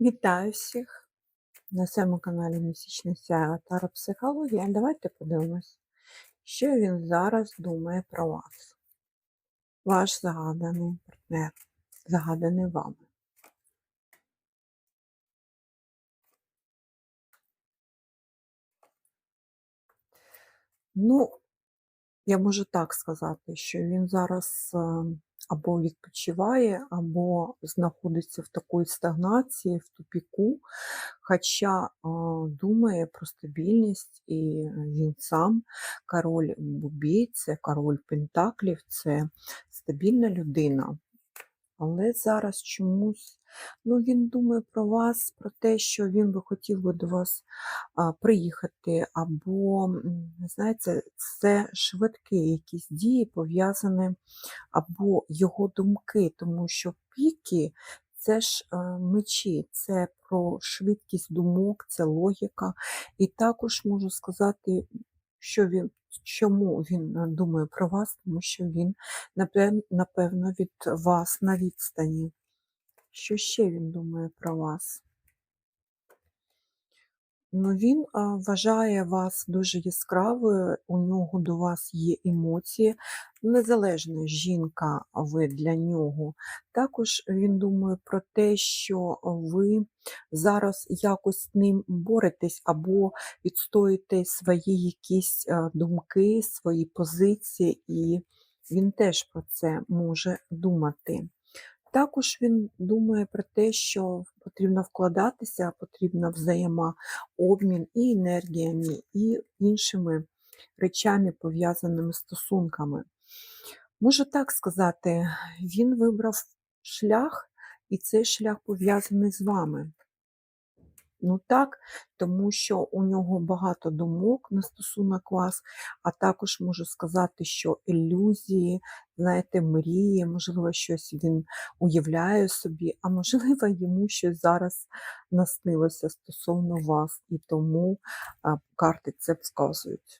Вітаю всіх на своєму каналі Місячний Сяйва Таро Психологія. Давайте подивимось, що він зараз думає про вас. Ваш загаданий партнер, загаданий вами. Ну, я можу так сказати, що він зараз е, або відпочиває, або знаходиться в такій стагнації, в тупіку, хоча думає про стабільність, і він сам король бубій, це король пентаклів, це стабільна людина. Але зараз чомусь ну, він думає про вас, про те, що він би хотів би до вас а, приїхати, або, знаєте, це швидкі якісь дії пов'язані, або його думки, тому що піки це ж е, мечі, це про швидкість думок, це логіка. І також можу сказати, що він, чому він е, думає про вас, тому що він, напевно, від вас на відстані. Що ще він думає про вас? Ну, він вважає вас дуже яскравою, у нього до вас є емоції, незалежно жінка ви для нього. Також він думає про те, що ви зараз якось з ним боретесь або відстоїте свої якісь а, думки, свої позиції, і він теж про це може думати. Також він думає про те, що потрібно вкладатися, потрібно взаємообмін і енергіями, і іншими речами, пов'язаними стосунками. Можу так сказати, він вибрав шлях, і цей шлях пов'язаний з вами. Ну так, тому що у нього багато думок на стосунок вас, а також можу сказати, що ілюзії, знаєте, мрії, можливо, щось він уявляє собі, а можливо, йому щось зараз наснилося стосовно вас, і тому карти це вказують.